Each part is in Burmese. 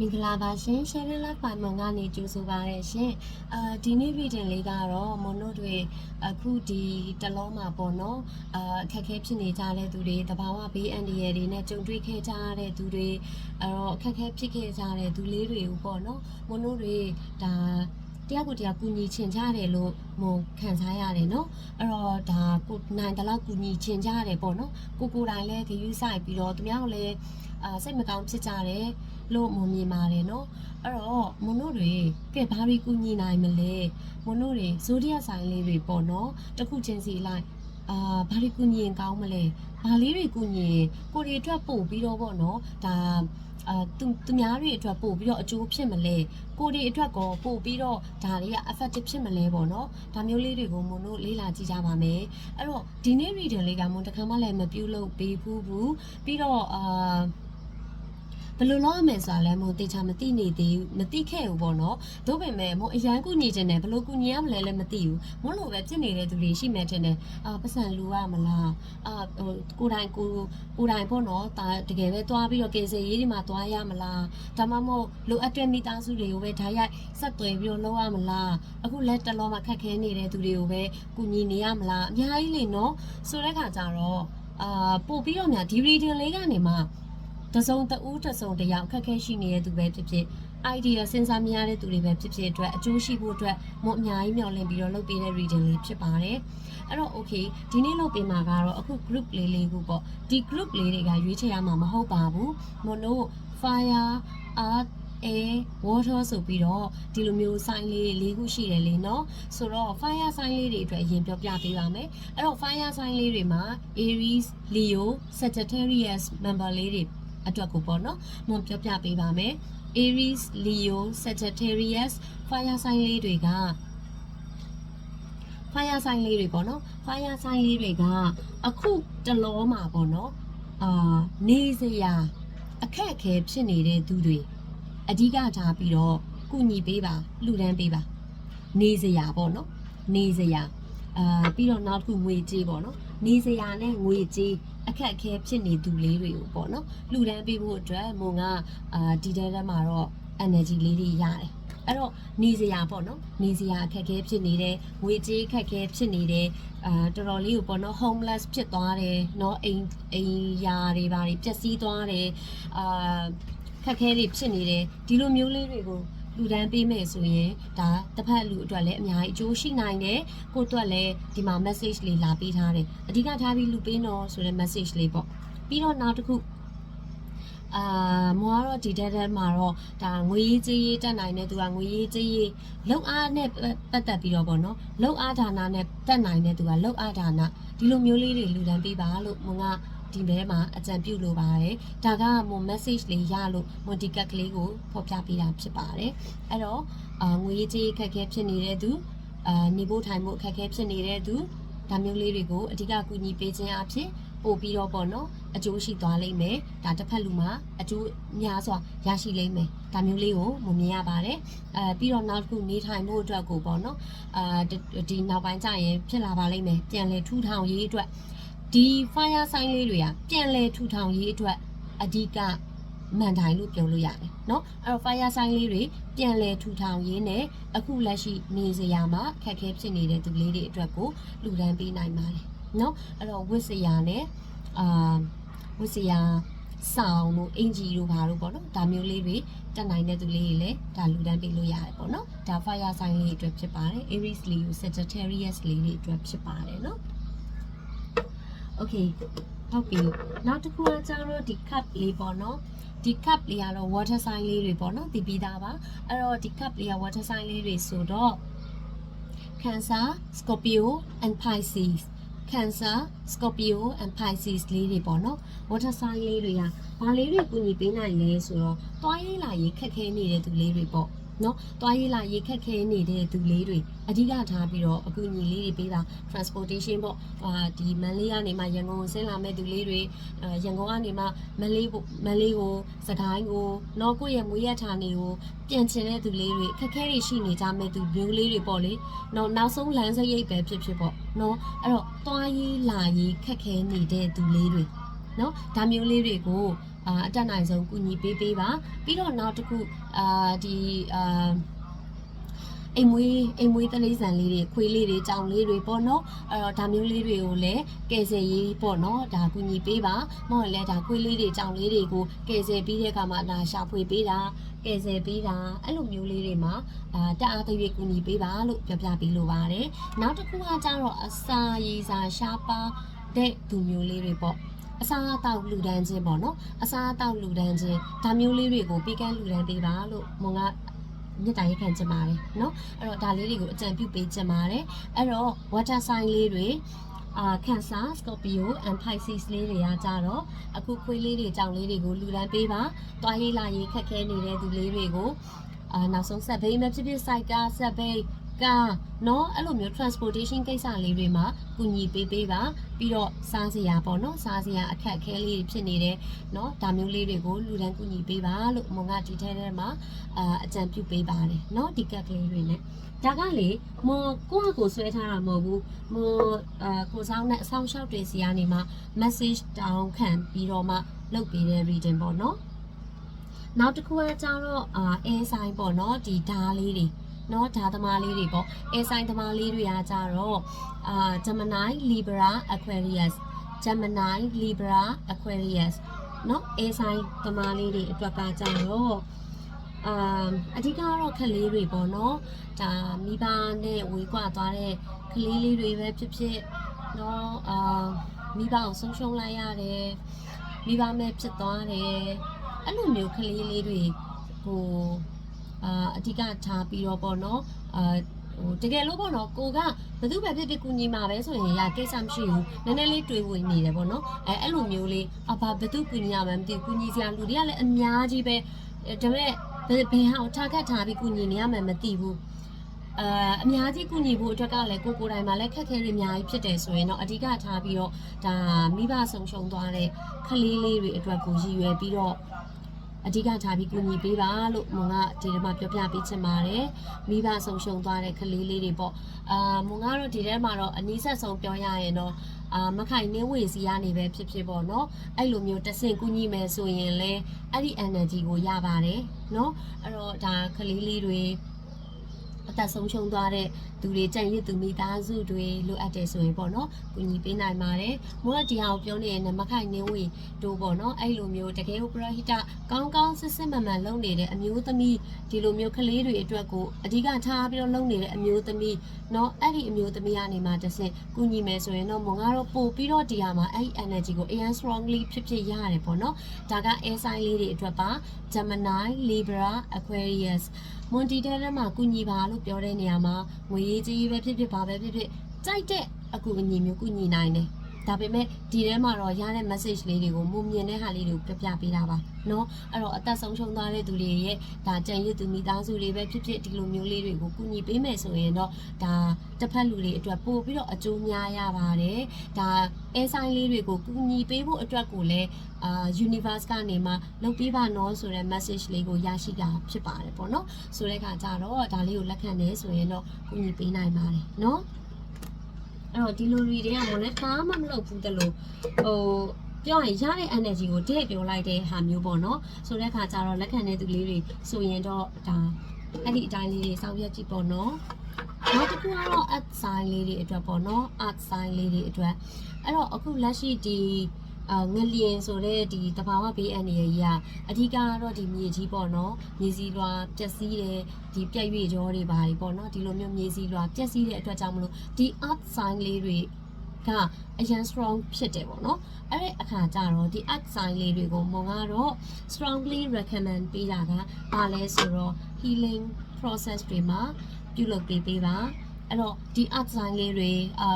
မင်္ဂလာပါရှင် Sharing Life by Mon ကနေကြိုဆိုပါရရှင်အာဒီနေ့ reading လေးကတော့မွန်တို့တွေအခုဒီတလုံးမှာပေါ့နော်အာအခက်အခဲဖြစ်နေကြတဲ့သူတွေတဘာဝဘေးအန္တရာယ်တွေနဲ့ကြုံတွေ့ခဲ့ကြရတဲ့သူတွေအဲ့တော့အခက်အခဲဖြစ်ခဲ့ကြတဲ့သူလေးတွေကိုပေါ့နော်မွန်တို့တွေဒါ တယောက်ကိုတယောက်ကူညီချင်ကြတယ်လို့မုံခံစားရတယ်နော်အဲ့တော့ဒါကိုနိုင်တဲ့လောက်ကူညီချင်ကြရတယ်ပေါ့နော်ကိုကိုတိုင်လည်းဂရုစိုက်ပြီးတော့သူများကိုလည်းအာစိတ်မကောင်းဖြစ်ကြတယ်လို့မုံမြင်ပါတယ်နော်အဲ့တော့မွန်းတို့တွေကဲဘာတွေကူညီနိုင်မလဲမွန်းတို့တွေဇိုဒီယက်ဆိုင်လေးတွေပေါ့နော်တခုချင်းစီလိုက်အာဘာတွေကူညီရင်ကောင်းမလဲဘာလေးတွေကူညီရင်ကိုတွေအတွက်ပို့ပြီးတော့ပေါ့နော်ဒါ အာသူသူများတွေအတွက်ပို့ပြီးတော့အကျိုးဖြစ်မလဲကိုယ်တွေအတွက်ကောပို့ပြီးတော့ဒါတွေက effective ဖြစ်မလဲပေါ့နော်ဒါမျိုးလေးတွေကိုမွန်တို့လေ့လာကြည့်ကြပါမယ်အဲ့တော့ဒီနေ့ reading လေးကမွန်တစ်ခါမှလည်းမပြုလုပ်ပေးဘူးဘူးပြီးတော့အာ ဘယ်လိုလုပ်ရမလဲဆိုတာလဲမွန်တေချာမသိနေသေးဘူးမသိခဲ့ဘူးပေါ့နော်ဒါပေမဲ့မွန်အရန်ကူညီခြင်းနဲ့ဘယ်လိုကူညီရမလဲလည်းမသိဘူးမွန်လိုပဲဖြစ်နေတဲ့သူတွေရှိမှထင်တယ်အာပတ်စံလူရမလားအာဟိုကိုယ်တိုင်ကိုယ်ကိုယ်တိုင်ပေါ့နော်ဒါတကယ်ပဲသွားပြီးတော့ကင်ဆယ်ရေးဒီမှာသွားရမလားဒါမှမဟုတ်လိုအပ်တဲ့မိသားစုတွေကိုပဲဓာတ်ရိုက်ဆက်သွယ်ပြီးတော့လုပ်ရမလားအခုလက်တလောမှာခက်ခဲနေတဲ့သူတွေကိုပဲကူညီနေရမလားအများကြီးလေနော်ဆိုတဲ့ခါကျတော့အာပို့ပြီးတော့များဒီ reading လေးကနေမှ တစုံတဦးတစုံတယောက်အခက်အခဲရှိနေတဲ့သူပဲဖြစ်ဖြစ် idea စဉ်းစားမရတဲ့သူတွေပဲဖြစ်ဖြစ်အတွက်အကျိုးရှိဖို့အတွက်မအများကြီးမျှော်လင့်ပြီးတော့လုပ်ပေးတဲ့ reading လေးဖြစ်ပါတယ်အဲ့တော့ okay ဒီနေ့လုပ်ပေးမှာကတော့အခု group လေးလေးခုပေါ့ဒီ group လေးတွေကရွေးချယ်ရမှာမဟုတ်ပါဘူးမနို့ fire art air water ဆိုပြီးတော့ဒီလိုမျိုး sign လေး၄ခုရှိတယ်လေနော်ဆိုတော့ fire sign လေးတွေအတွက်အရင်ပြောပြပေးပါမယ်အဲ့တော့ fire sign လေးတွေမှာ Aries Leo Sagittarius member လေးတွေ အတွက်ကိုပေါ့နော်မွန်ပြောပြပေးပါမယ် Aries Leo Sagittarius fire sign လေးတွေက fire sign လေးတွေပေါ့နော် fire sign လေးတွေကအခုတလောမှာပေါ့နော်အာနေစရာအခက်အခဲဖြစ်နေတဲ့သူတွေအဓိကထားပြီးတော့ကုညီပေးပါလှူဒန်းပေးပါ နေစရာပေါ့နော်နေစရာအာပြီးတော့နောက်တစ်ခုငွေကြေးပေါ့နော် နေစရာနဲ့ငွေကြေးအခက်အခဲဖြစ်နေသူလေးတွေကိုပေါ့နော်လှူဒန်းပေးဖို့အတွက်မုံကအာဒီတဲထဲမှာတော့ energy လေးတွေရတယ်အဲ့တော့နေစရာပေါ့နော်နေစရာအခက်အခဲဖြစ်နေတယ်ငွေကြေးအခက်အခဲဖြစ်နေတယ်အာတော်တော်လေးကိုပေါ့နော် homeless ဖြစ်သွားတယ်เนาะအိမ်အိမ်ယာတွေဘာတွေပျက်စီးသွားတယ်အာခက်ခဲတွေဖြစ်နေတယ်ဒီလိုမျိုးလေးတွေကို လူတန်းပေးမယ်ဆိုရင်ဒါတစ်ဖက်လူအတွက်လည်းအများကြီးအကျိုးရှိနိုင်တယ်ကိုယ့်အတွက်လည်းဒီမှာ message လေးလာပေးထားတယ်အဓိကထားပြီးလူပေးတော့ဆိုတဲ့ message လေးပေါ့ပြီးတော့နောက်တစ်ခုအာမွားတော့ဒီတက်တက်မှာတော့ဒါငွေရေးကြေးရေးတက်နိုင်တဲ့သူကငွေရေးကြေးရေးလောက်အားနဲ့ပတ်သက်ပြီးတော့ပေါ့နော်လောက်အားဒါနာနဲ့တက်နိုင်တဲ့သူကလောက်အားဒါနာဒီလိုမျိုးလေးတွေလူတန်းပေးပါလို့မွန်က ဒီဘဲမှာအကြံပြုလိုပါတယ်ဒါကမွန် message လေးရလို့မွန်ဒီကတ်ကလေးကိုဖော်ပြပေးတာဖြစ်ပါတယ်အဲ့တော့အာငွေရေးကြေးရေးခက်ခဲဖြစ်နေတဲ့သူအာနေဖို့ထိုင်ဖို့အခက်အခဲဖြစ်နေတဲ့သူဒါမျိုးလေးတွေကိုအဓိကကူညီပေးခြင်းအဖြစ်ပို့ပြီးတော့ပေါ့နော်အကျိုးရှိသွားလိမ့်မယ်ဒါတစ်ဖက်လူမှာအကျိုးများစွာရရှိလိမ့်မယ်ဒါမျိုးလေးကိုမမြင်ရပါတယ်အဲပြီးတော့နောက်တစ်ခုနေထိုင်ဖို့အတွက်ကိုပေါ့နော်အာဒီနောက်ပိုင်းကျရင်ဖြစ်လာပါလိမ့်မယ်ပြန်လဲထူထောင်ရေးအတွက် ဒီ fire sign လေးတွေကပြန်လဲထူထောင်ရေးအတွက်အဓိကမှန်တိုင်းလို့ပြောလို့ရတယ်เนาะအဲ့တော့ fire sign လေးတွေပြန်လဲထူထောင်ရေးနဲ့အခုလက်ရှိနေစရာမှာခက်ခဲဖြစ်နေတဲ့သူလေးတွေအတွက်ကိုလူဒန်းပေးနိုင်ပါတယ်เนาะအဲ့တော့ဝစ်စရာနဲ့အာဝစ်စရာဆောင်တို့အင်ဂျီတို့ဘာလို့ပေါ့နော်ဒါမျိုးလေးတွေတက်နိုင်တဲ့သူလေးတွေလည်းဒါလူဒန်းပေးလို့ရတယ်ပေါ့နော်ဒါ fire sign လေးတွေအတွက်ဖြစ်ပါတယ် Aries Leo Sagittarius လေးတွေအတွက်ဖြစ်ပါတယ်เนาะ Okay ဟုတ်ပြီနောက်တစ်ခုကကျတော့ဒီ cup လေးပေါ့နော်ဒီ cup လေးကတော့ water sign လေးတွေပေါ့နော်ဒီပြီးသားပါအဲ့တော့ဒီ cup လေးက water sign လေးတွေဆိုတော့ Cancer Scorpio and Pisces Cancer Scorpio and Pisces လေးတွေပေါ့နော် water sign လေးတွေကဘာလေးတွေကူညီပေးနိုင်လဲဆိုတော့တွားရေးလာရေးခက်ခဲနေတဲ့သူလေးတွေပေါ့ နော်တွားရေးလာရေးခက်ခဲနေတဲ့သူလေးတွေအဓိကထားပြီးတော့အကူအညီလေးတွေပေးတာ transportation ပေါ့အာဒီမန်လေးကနေမှရန်ကုန်ကိုဆင်းလာမဲ့သူလေးတွေအာရန်ကုန်ကနေမှမန်လေးကိုမန်လေးကိုစကိုင်းကိုနော်ကိုယ့်ရဲ့မွေးရဌာနေကိုပြန်ချင်တဲ့သူလေးတွေခက်ခဲတွေရှိနေကြမဲ့သူမျိုးလေးတွေပေါ့လေနော်နောက်ဆုံးလမ်းစရိတ်ပဲဖြစ်ဖြစ်ပေါ့နော်အဲ့တော့တွားရေးလာရေးခက်ခဲနေတဲ့သူလေးတွေနော်ဒါမျိုးလေးတွေကို အာအတက်နိုင်ဆုံးကူညီပေးပေးပါပြီးတော့နောက်တစ်ခုအာဒီအာအိမ်မွေးအိမ်မွေးတလေးဆန်လေးတွေခွေးလေးတွေကြောင်လေးတွေပေါ့နော်အဲ့တော့ဒါမျိုးလေးတွေကိုလည်းကယ်ဆယ်ရေးပေါ့နော်ဒါကူညီပေးပါမဟုတ်ရင်လည်းဒါခွေးလေးတွေကြောင်လေးတွေကိုကယ်ဆယ်ပြီးတဲ့အခါမှာဒါရှာဖွေပေးတာကယ်ဆယ်ပေးတာအဲ့လိုမျိုးလေးတွေမှာအာတအားသေးကူညီပေးပါလို့ပြောပြပေးလိုပါတယ်နောက်တစ်ခုကကျတော့အစာရည်စာရှားပါတဲ့သူမျိုးလေးတွေပေါ့ အစားအသောက်လူဒန်းခြင်းပေါ့နော်အစားအသောက်လူဒန်းခြင်းဒါမျိုးလေးတွေကိုပေးကမ်းလူဒန်းပေးပါလို့မုံကမြစ်တိုင်ခံချင်ပါတယ်เนาะအဲ့တော့ဒါလေးတွေကိုအကြံပြုပေးချင်ပါတယ်အဲ့တော့ water sign လေးတွေအာ Cancer, Scorpio and Pisces လေးတွေကကြတော့အခုခွေးလေးတွေကြောင်လေးတွေကိုလူဒန်းပေးပါတွားရေးလာရေးခက်ခဲနေတဲ့သူလေးတွေကိုအာနောက်ဆုံးဆက်ဘိမ်းမဖြစ်ဖြစ်စိုက်ကားဆက်ဘိမ်း ကားနော်အဲ့လိုမျိုး transportation ကိစ္စလေးတွေမှာကူညီပေးပေးပါပြီးတော့စားစရာပေါ့နော်စားစရာအခက်အခဲလေးတွေဖြစ်နေတယ်နော်ဒါမျိုးလေးတွေကိုလူတန်းကူညီပေးပါလို့မုံကဒီထဲထဲမှာအာအကြံပြုပေးပါတယ်နော်ဒီကက်ကလေးတွေနဲ့ဒါကလေမော်ကိုယ့်ကိုဆွဲထားတာမဟုတ်ဘူးမော်အာကိုဆောင်တဲ့အဆောင်ရှောက်တွေစီကနေမှ message တောင်းခံပြီးတော့မှလုပ်ပေးတဲ့ reading ပေါ့နော်နောက်တစ်ခုကကျတော့အဲ sign ပေါ့နော်ဒီဓာတ်လေးတွေ เนาะဓာသမားလေးတွေပေါ့ air sign သမားလေးတွေကကြတော့အာ Gemini Libra Aquarius Gemini Libra Aquarius เนาะ air sign သမားလေးတွေအတွက်ကကြတော့အာအဓိကကတော့ခက်လေးတွေပေါ့เนาะဒါမိဘနဲ့ဝေးကွာသွားတဲ့ကလေးလေးတွေပဲဖြစ်ဖြစ်เนาะအာမိဘကိုဆုံးရှုံးလိုက်ရတယ်မိဘမဲ့ဖြစ်သွားတယ်အဲ့လိုမျိုးကလေးလေးတွေဟို အာအဓိကထားပြီးတော့ပေါ့နော်အာဟိုတကယ်လို့ပေါ့နော်ကိုကဘယ်သူပဲဖြစ်ဖြစ်ကူညီမှာပဲဆိုရင်ရကိစ္စမရှိဘူးနည်းနည်းလေးတွေးဝင်နေတယ်ပေါ့နော်အဲအဲ့လိုမျိုးလေးအဘာဘယ်သူကူညီရမှန်းမသိဘူးကူညီစရာလူတွေကလည်းအများကြီးပဲအဲဒါပေမဲ့ဘယ်ဘယ်ဟာကိုထားခတ်ထားပြီးကူညီနေရမှန်းမသိဘူးအာအများကြီးကူညီဖို့အတွက်ကလည်းကိုကိုယ်တိုင်မှာလည်းခက်ခဲတွေအများကြီးဖြစ်တယ်ဆိုရင်တော့အဓိကထားပြီးတော့ဒါမိဘဆုံးရှုံးသွားတဲ့ကလေးလေးတွေအတွက်ကိုရည်ရွယ်ပြီးတော့ အဓိကထားပြီးကူညီပေးပါလို့မွန်ကဒီထဲမှာပြောပြပေးချင်ပါတယ်မိဘဆုံးရှုံးသွားတဲ့ကလေးလေးတွေပေါ့အာမွန်ကတော့ဒီထဲမှာတော့အနည်းဆက်ဆုံးပြောရရင်တော့အာမခိုင်နှင်းဝေစီကနေပဲဖြစ်ဖြစ်ပေါ့နော်အဲ့လိုမျိုးတဆင့်ကူညီမယ်ဆိုရင်လဲအဲ့ဒီ energy ကိုရပါတယ်နော်အဲ့တော့ဒါကလေးလေးတွေအ သက်ဆုံးရှုံးသွားတဲ့သူတွေကြံ့ရစ်သူမိသားစုတွေလိုအပ်တယ်ဆိုရင်ပေါ့နော်ကူညီပေးနိုင်ပါတယ်။မို့ကဒီဟာကိုပြောနေရင်မခိုင်နေဝေတို့ပေါ့နော်အဲ့လိုမျိုးတကယ်ကိုပရဟိတကောင်းကောင်းစစ်စစ်မှန်မှန်လုပ်နေတဲ့အမျိုးသမီးဒီလိုမျိုးကလေးတွေအတွက်ကိုအဓိကထားပြီးတော့လုပ်နေတဲ့အမျိုးသမီးเนาะအဲ့ဒီအမျိုးသမီးကနေမှတစ်ဆင့်ကူညီမယ်ဆိုရင်တော့မုံကတော့ပို့ပြီးတော့ဒီဟာမှာအဲ့ဒီ energy ကိုအရင် strongly ဖြစ်ဖြစ်ရတယ်ပေါ့နော်ဒါက air sign လေးတွေအတွက်ပါ Gemini Libra Aquarius မွန်တီတဲထဲမှာကုညီပါလို့ ပြောတဲ့နေရာမှာငွေရေးကြေးရေးပဲဖြစ်ဖြစ်ပါပဲဖြစ်ဖြစ်ကြိုက်တဲ့အကူအညီမျိုးကုညီနိုင်တယ် ဒါပေမဲ့ဒီထဲမှာတော့ရတဲ့ message လေးတွေကိုမုံမြင်တဲ့ဟာလေးတွေကိုပြပြပေးတာပါเนาะအဲ့တော့အသက်ဆုံးရှုံးသွားတဲ့သူတွေရဲ့ဒါကြံရစ်သူမိသားစုတွေပဲဖြစ်ဖြစ်ဒီလိုမျိုးလေးတွေကိုကုညီပေးမယ်ဆိုရင်တော့ဒါတစ်ဖက်လူတွေအတွက်ပို့ပြီးတော့အကျိုးများရပါတယ်ဒါ air sign လေးတွေကိုကုညီပေးဖို့အတွက်ကိုလည်းအာ universe ကနေမှလုပ်ပေးပါနော်ဆိုတဲ့ message လေးကိုရရှိတာဖြစ်ပါတယ်ပေါ့နော်ဆိုတဲ့အခါကျတော့ဒါလေးကိုလက်ခံနေဆိုရင်တော့ကုညီပေးနိုင်ပါတယ်နော် အဲ့တော့ဒီလိုတွေတွေကမလည်းဘာမှမလုပ်ဘူးတလို့ဟိုပြောရင်ရတဲ့ energy ကိုတည့်ပြောလိုက်တဲ့ဟာမျိုးပေါ့နော်ဆိုတဲ့အခါကျတော့လက်ခံတဲ့သူလေးတွေဆိုရင်တော့ဒါအဲ့ဒီအတိုင်းလေးတွေစောင့်ရက်ကြည့်ပေါ့နော်နောက်တစ်ခုကတော့ art sign လေးတွေအတွက်ပေါ့နော် art sign လေးတွေအတွက်အဲ့တော့အခုလက်ရှိဒီ အာငလျင်ဆိုတဲ့ဒီတဘာဝဘေးအန္တရာယ်ကြီးကအဓိကကတော့ဒီမြေကြီးပေါ့နော်မြေစီလွာပျက်စီးတယ်ဒီပြက်ရွေ့ကြောတွေပါတွေပေါ့နော်ဒီလိုမျိုးမြေစီလွာပျက်စီးတဲ့အတွက်ကြောင့်မလို့ဒီ art sign လေးတွေကအရန် strong ဖြစ်တယ်ပေါ့နော်အဲ့ဒီအခါကျတော့ဒီ art sign လေးတွေကိုမုံကတော့ strongly recommend ပေးတာကဘာလဲဆိုတော့ healing process တွေမှာပြုလုပ်ပေးပေးပါ အဲ့တော့ဒီ art sign လေးတွေအာ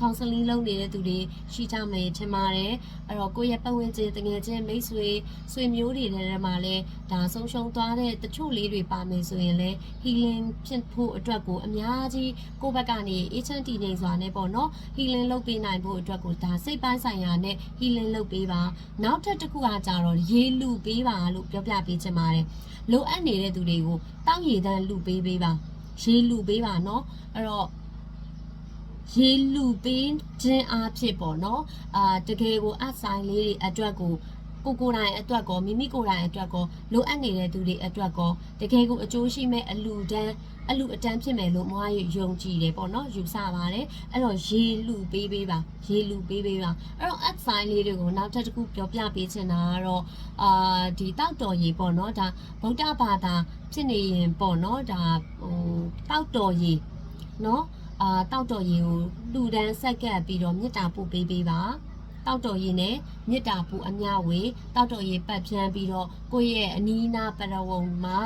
counseling လုပ်နေတဲ့သူတွေရှိကြမယ်ထင်ပါတယ်အဲ့တော့ကိုယ့်ရဲ့ပတ်ဝန်းကျင်တကယ်ချင်းမိတ်ဆွေဆွေမျိုးတွေထဲမှာလည်းဒါဆုံးရှုံးသွားတဲ့တချို့လေးတွေပါမယ်ဆိုရင်လည်း healing ဖြစ်ဖို့အတွက်ကိုအများကြီးကိုယ့်ဘက်ကနေအေးချမ်းတည်ငြိမ်စွာနဲ့ပေါ့နော် healing လုပ်ပေးနိုင်ဖို့အတွက်ကိုဒါစိတ်ပိုင်းဆိုင်ရာနဲ့ healing လုပ်ပေးပါနောက်ထပ်တစ်ခုကကြတော့ရေလူပေးပါလို့ပြောပြပေးချင်ပါတယ်လိုအပ်နေတဲ့သူတွေကိုတောက်ရည်တန်းလူပေးပေးပါ ရေလူပေးပါเนาะအဲ့တော့ရေလူပေးခြင်းအဖြစ်ပေါ့နော်အာတကယ်ကိုအဆိုင်လေးတွေအတွက်ကို ကိုကိုယ်တိုင်အတွက်ကောမိမိကိုယ်တိုင်အတွက်ကောလိုအပ်နေတဲ့သူတွေအတွက်ကောတကယ်ကိုအကျိုးရှိမဲ့အလူတန်း အလူအတန်းဖြစ်မယ်လို့မွားရယုံကြည်တယ်ပေါ့နော်ယူဆပါတယ်အဲ့တော့ရေလူပေးပေးပါရေလူပေးပေးပါအဲ့တော့ app sign လေးတွေကိုနောက်ထပ်တစ်ခုပြောပြပေးချင်တာကတော့အာဒီတောက်တော်ရေပေါ့နော်ဒါဗုဒ္ဓဘာသာဖြစ်နေရင်ပေါ့နော်ဒါဟိုတောက်တော်ရေနော်အာတောက်တော်ရေကိုလူတန်းဆက်ကပ်ပြီးတော့မေတ္တာပို့ပေးပေးပါ တောက်တော်ရည်နဲ့မေတ္တာပူအမျှဝေတောက်တော်ရည်ပတ်ဖြန်းပြီးတော့ကိုယ့်ရဲ့အနီးနားပရဝုံမှာ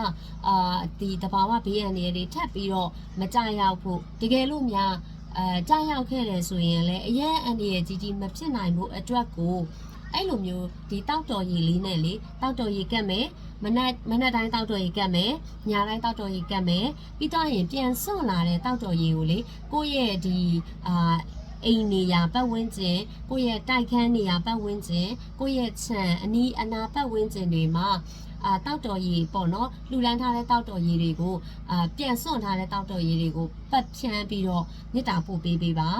အာဒီတဘာဝဘေးအန္တရာယ်တွေထပ်ပြီးတော့မကြရောက်ဖို့တကယ်လို့များအဲကြရောက်ခဲ့တယ်ဆိုရင်လည်းအရင်အန္တရာယ်ကြီးကြီးမဖြစ်နိုင်ဖို့အတွက်ကိုအဲ့လိုမျိုးဒီတောက်တော်ရည်လေးနဲ့လေတောက်တော်ရည်ကတ်မယ်မနက်မနက်တိုင်းတောက်တော်ရည်ကတ်မယ်ညတိုင်းတောက်တော်ရည်ကတ်မယ်ပြီးတော့ရင်ပြန်စွန့်လာတဲ့တောက်တော်ရည်ကိုလေကိုယ့်ရဲ့ဒီအာ အိမ်နေရာပတ်ဝန်းကျင်ကိုယ့်ရဲ့တိုက်ခန်းနေရာပတ်ဝန်းကျင်ကိုယ့်ရဲ့ခြံအနီးအနားပတ်ဝန်းကျင်တွေမှာအာတောက်တော်ရည်ပေါ့နော်လှူလန်းထားတဲ့တောက်တော်ရည်တွေကိုအာပြန်စွန့်ထားတဲ့တောက်တော်ရည်တွေကိုပတ်ဖြန်းပြီးတော့မေတ္တာပို့ပေးပေးပါ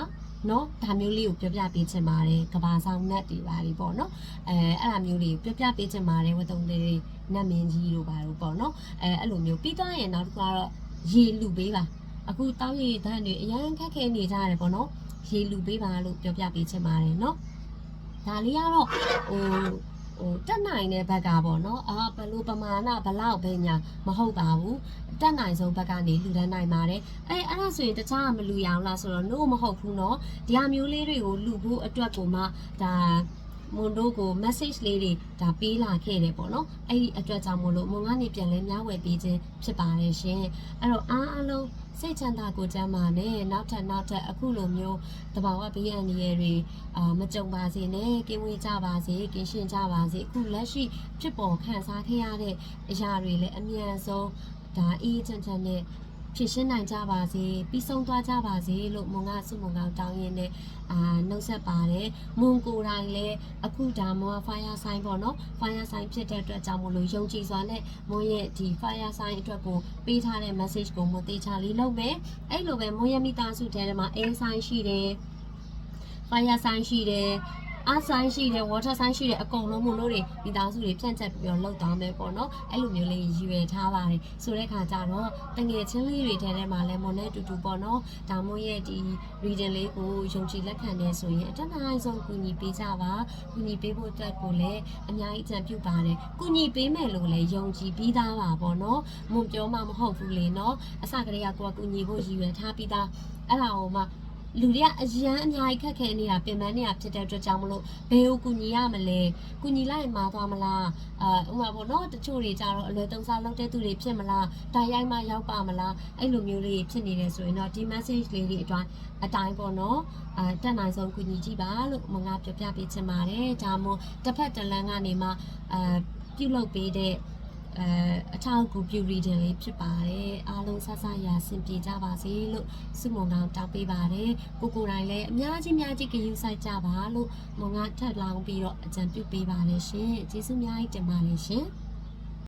နော်ဒါမျိုးလေးကိုပြောပြပေးချင်ပါတယ်ကဘာဆောင်နတ်တွေပါလေပေါ့နော်အဲအဲ့လိုမျိုးလေးကိုပြောပြပေးချင်ပါတယ်ဝတ်တုံလေးနတ်မင်းကြီးတို့ပါလို့ပေါ့နော်အဲအဲ့လိုမျိုးပြီးသွားရင်နောက်တစ်ခါတော့ရေလူပေးပါအခုတောက်ရည်တန်းတွေအရန်ခက်ခဲနေကြရတယ်ပေါ့နော် ရေလူပေးပါလို့ပြောပြပေးချင်ပါတယ်เนาะဒါလေးကတော့ဟိုဟိုတက်နိုင်တဲ့ဘက်ကပေါ့နော်အာဘလို့ပမာဏဘလောက်ပဲညာမဟုတ်ပါဘူးတက်နိုင်ဆုံးဘက်ကနေလူတန်းနိုင်ပါတယ်အဲအဲ့ဒါဆိုရင်တခြားကမလူရအောင်လားဆိုတော့ no မဟုတ်ဘူးเนาะဒီဟာမျိုးလေးတွေကိုလူဖို့အတွက်ကိုမှဒါ မွန်တို့ကို message လေးတွေဒါပေးလာခဲ့တယ်ပေါ့နော်အဲ့ဒီအတွက်ကြောင့်မို့လို့မွန်ကနေပြန်လဲမျှဝေပေးခြင်းဖြစ်ပါတယ်ရှင်အဲ့တော့အားအလုံးစိတ်ချမ်းသာကိုယ်ကျမ်းမာနဲ့နောက်ထပ်နောက်ထပ်အခုလိုမျိုးတဘာဝဘေးအန္တရာယ်တွေအာမကြုံပါစေနဲ့ကင်းဝေးကြပါစေကင်းရှင်းကြပါစေအခုလက်ရှိဖြစ်ပေါ်ခံစားခဲ့ရတဲ့အရာတွေလည်းအမြန်ဆုံးဒါအေးချမ်းချမ်းနဲ့ ဖြစ်ရှင်းနိုင်ကြပါစေပြီးဆုံးသွားကြပါစေလို့မွန်ကဆုမွန်ကောင်းတောင်းရင်းနဲ့အာနှုတ်ဆက်ပါတယ်မွန်ကိုယ်တိုင်လည်းအခုဒါမွန် fire sign ပေါ့နော် fire sign ဖြစ်တဲ့အတွက်ကြောင့်မလို့ယုံကြည်စွာနဲ့မွန်ရဲ့ဒီ fire sign အတွက်ကိုပေးထားတဲ့ message ကိုမွန်သေးချာလေးလုပ်မယ်အဲ့လိုပဲမွန်ရဲ့မိသားစုထဲမှာ air sign ရှိတယ် fire sign ရှိတယ် အားဆိုင်ရှိတယ် water sign ရှိတယ်အကုန်လုံးမို့လို့တွေမိသားစုတွေဖြန့်ချက်ပြီးတော့လောက်သွားမယ်ပေါ့နော်အဲ့လိုမျိုးလေးရည်ရွယ်ထားပါတယ်ဆိုတဲ့ခါကျတော့တငယ်ချင်းလေးတွေထဲထဲမှာလည်းမွန်နဲ့တူတူပေါ့နော်ဒါမို့ရဲ့ဒီ reading လေးကိုယုံကြည်လက်ခံနေဆိုရင်အတက်နိုင်ဆုံးကူညီပေးကြပါကူညီပေးဖို့အတွက်ကိုလည်းအများကြီးအကြံပြုပါတယ်ကူညီပေးမယ်လို့လည်းယုံကြည်ပြီးသားပါပေါ့နော်မွန်ပြောမှမဟုတ်ဘူးလေနော်အစကတည်းကကိုကကူညီဖို့ရည်ရွယ်ထားပြီးသားအဲ့ဒါဟိုမှ လူတွေကအရန်အများကြီးခက်ခဲနေတာပင်ပန်းနေတာဖြစ်တဲ့အတွက်ကြောင့်မလို့ဘယ်ကိုကူညီရမလဲကူညီလိုက်ရင်မာသွားမလားအာဥပမာပေါ့နော်တချို့တွေကြတော့အလွယ်သုံးစားလုပ်တဲ့သူတွေဖြစ်မလားဒါရိုက်မှရောက်ပါမလားအဲ့လိုမျိုးလေးဖြစ်နေတယ်ဆိုရင်တော့ဒီ message လေးတွေအတိုင်းအတိုင်းပေါ့နော်အာတက်နိုင်ဆုံးကူညီကြည့်ပါလို့မငါပြောပြပေးချင်ပါတယ်ဒါမှမဟုတ်တစ်ဖက်တစ်လမ်းကနေမှအာပြုတ်လုပ်ပေးတဲ့ အဲအထောက်အကူပြု reading လေးဖြစ်ပါတယ်အားလုံးဆဆရာဆင်ပြေကြပါစေလို့ဆုမွန်ကောင်းတောင်းပေးပါတယ်ကိုကိုယ်တိုင်လည်းအများကြီးများကြီးကြယူဆိုင်ကြပါလို့မွန်ကထပ်လောင်းပြီးတော့အကြံပြုပေးပါတယ်ရှင်ကျေးဇူးအများကြီးတင်ပါတယ်ရှင်